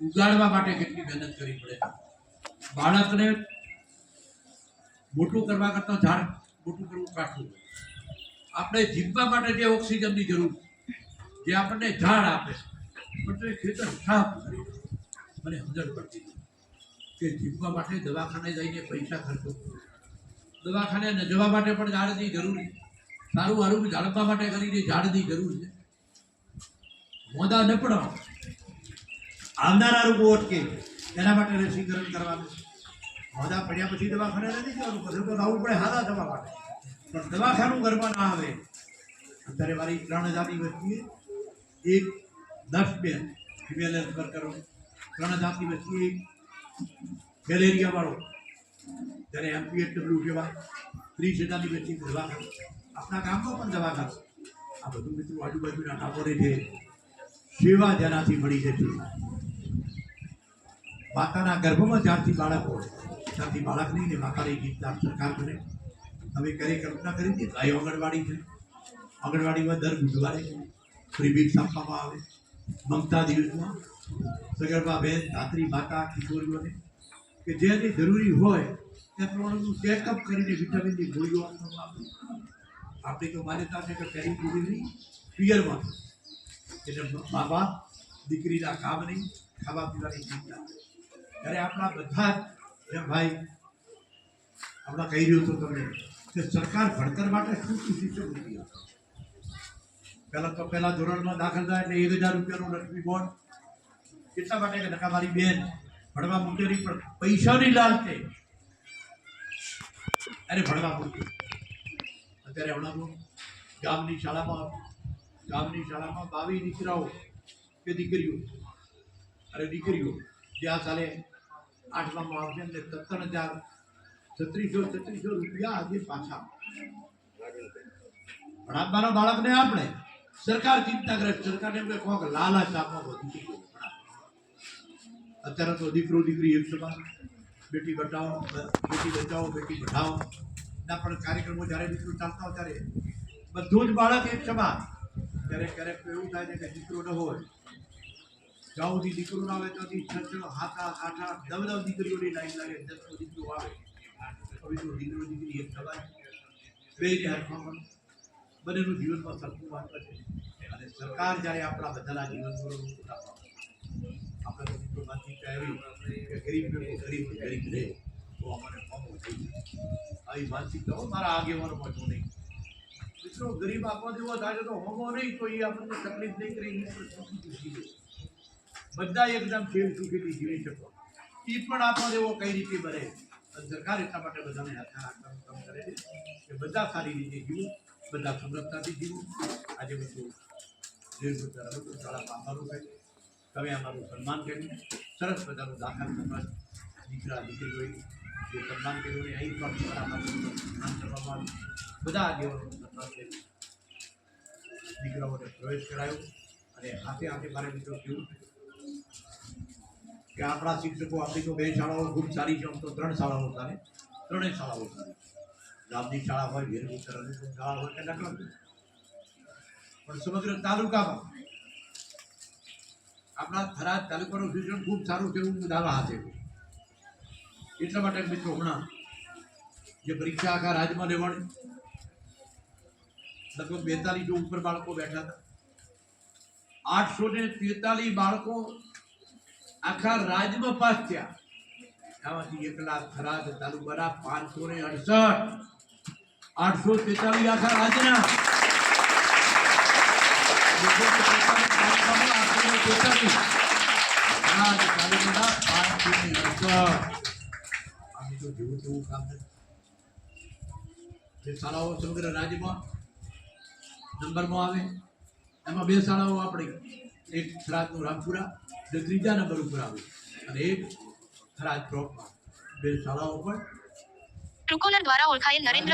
ઉગાડવા માટે કેટલી મહેનત કરવી પડે? બાળકને મોટું કરવા કરતાં ઝાડ મોટું કરવું કાઠું આપણે જીવવા માટે જે ઓક્સિજનની જરૂર જે આપણને ઝાડ આપે પણ એ ખેતર સાફ કરી મને સમજણ પડતી કે જીવવા માટે દવાખાને જઈને પૈસા ખર્ચો. દવાખાને ન જવા માટે પણ ઝાડની જરૂર સારું સારું જાળવવા માટે કરીને ઝાડની જરૂર છે. મોદા ન પડાવો. આવનારા રોગો અટકે એના માટે રસીકરણ કરવાનું મોદા પડ્યા પછી દવાખાને નથી જવાનું. પછી તો આવવું પડે હાદા થવા માટે. પણ દવાખાનું ઘરમાં ના આવે. અત્યારે મારી ત્રણ હજારની વચ્ચે એક દસ બેન ફિમેલ હેલ્થ વર્કરો ત્રણ હજારની વચ્ચે એક મેલેરિયા વાળો. એમપીએચ ડબલ્યુ કહેવાય. ત્રીસ હજારની વચ્ચે દવાખાનું. આપણા ગામમાં પણ દવાખાનું. આ બધું મિત્રો આજુબાજુના ટાપોરે છે. સેવા જેનાથી મળી જશે માતાના ગર્ભમાં જ્યારથી બાળક હોય ત્યારથી બાળકની ને માતાની ગીતના સરકાર કરે. અમે કરે કલ્પના કરી હતી ગાયો આંગણવાડી છે. આંગણવાડીમાં દર બુધવારે ફ્રી બીટ્સ આપવામાં આવે. મમતા દિવસમાં સગર્ભા બેન, ધાત્રી માતા, કિશોરીઓને કે જેની જરૂરી હોય તે પ્રમાણેનું ચેકઅપ કરીને વિટામિનની ગોળીઓ આપવામાં આવે. આપણી તો માન્યતા છે કે પહેલી ડિલિવરી પિયરમાં એટલે મા બાપ દીકરીના કામ નહીં ખાવા પીવાની ચિંતા. ત્યારે આપણા બધા જેમ ભાઈ હમણાં કહી રહ્યો હતો તમને કે સરકાર ભણતર માટે શું શું શિક્ષણ આપે? પહેલાં તો પહેલા ધોરણમાં દાખલ થાય એટલે એક હજાર રૂપિયાનું લક્ષ્મી બોર્ડ. એટલા માટે કે નકા મારી બેન ભણવા મૂકેલી પણ પૈસાની લાલતે અરે ભણવા મૂકી. અત્યારે હમણાં ગામની શાળામાં ગામની શાળામાં બાવી દીકરાઓ કે દીકરીઓ? અરે દીકરીઓ. આ સાલે આઠમામાં આવશે ને ત્રણ હજાર. છત્રીસો છત્રીસો રૂપિયા આજે પાછા. ભણાવવાના બાળકને આપણે સરકાર ચિંતાગ્રસ્ત, સરકારને એમ કોક લાલચ આપવા વધુ અત્યારે તો દીકરો, દીકરી એક સમાન. બેટી બચાવો બેટી બચાવો, બેટી પઢાઓ ના, પણ કાર્યક્રમો જ્યારે દીકરો ચાલતા હોય ત્યારે બધું જ બાળક એક સમાન. ક્યારેક ક્યારેક એવું થાય છે કે દીકરો ન હોય. જ્યાં દીકરો ના આવે, ત્યાંથી છ છ હાથા આઠા નવ નવ દીકરીઓની લાઈન લાગે દસનો દીકરો આવે. હવે દીકરો દીકરી એક થવાય બે ને હાથમાં બંનેનું જીવનમાં સરખું મહત્વ છે. અને સરકાર જ્યારે આપણા બધાના જીવન ધોરણ આપણે મિત્રો વાતચીત કહેવી કે ગરીબ લોકો ગરીબ ગરીબ રહે તો અમારે ફોર્મ જાય આવી કરો, મારા આગેવાનો પહોંચો નહીં. મિત્રો, ગરીબ આપવા દેવો થાય તો હોમો નહીં, તો એ આપણને તકલીફ નહીં કરે પણ બધા એકદમ જીવ સુખીથી જીવી શકો એ પણ આપવો એવો કઈ રીતે બને સરકાર એટલા માટે બધાને હાથમાં રાખવાનું કામ કરે છે કે બધા સારી રીતે જીવું બધા સમૃદ્ધતાથી જીવું. આજે બધું દેશ બધા શાળા અમારું થાય તમે અમારું સન્માન કર્યું. સરસ મજાનું દાખલ કરવા દીકરા દીકરીઓએ જે સન્માન કર્યું ને અહીં પણ સન્માન કરવામાં આવ્યું બધા આગેવાનોનું સન્માન કર્યું દીકરાઓને પ્રવેશ કરાયો. અને હાથે હાથે મારે મિત્રો કેવું કે આપણા શિક્ષકો આપણી તો બે શાળાઓ ખૂબ સારી છે, આમ તો ત્રણ શાળાઓ સારી. ત્રણેય શાળાઓ સારી ગામની શાળા હોય વીરભૂતર શાળા હોય કે નકલ પણ સમગ્ર તાલુકામાં આપણા થરાદ તાલુકાનું શિક્ષણ ખૂબ સારું છે એવું દાવા હાથે એટલા માટે મિત્રો હમણાં જે પરીક્ષા આખા રાજ્યમાં લેવાની, લગભગ બેતાલીસ ઉપર બાળકો બેઠા હતા. આઠસો ને તેતાલીસ બાળકો આખા રાજમાં પાસ થયા. આમાંથી એકલા થરાદ તાલુકાના પાંચસો ને અડસઠ. આઠસો તેતાલીસ આખા રાજના. જે શાળાઓ સમગ્ર રાજ્યમાં નંબરમાં આવે. એમાં બે શાળાઓ આપણે એક રામપુરા જે ત્રીજા નંબર ઉપર આવ્યું. અને એક થરાદ ચોકમાં બે શાળાઓ પણ ટ્રુકોલર દ્વારા ઓળખાયેલ નરેન્દ્ર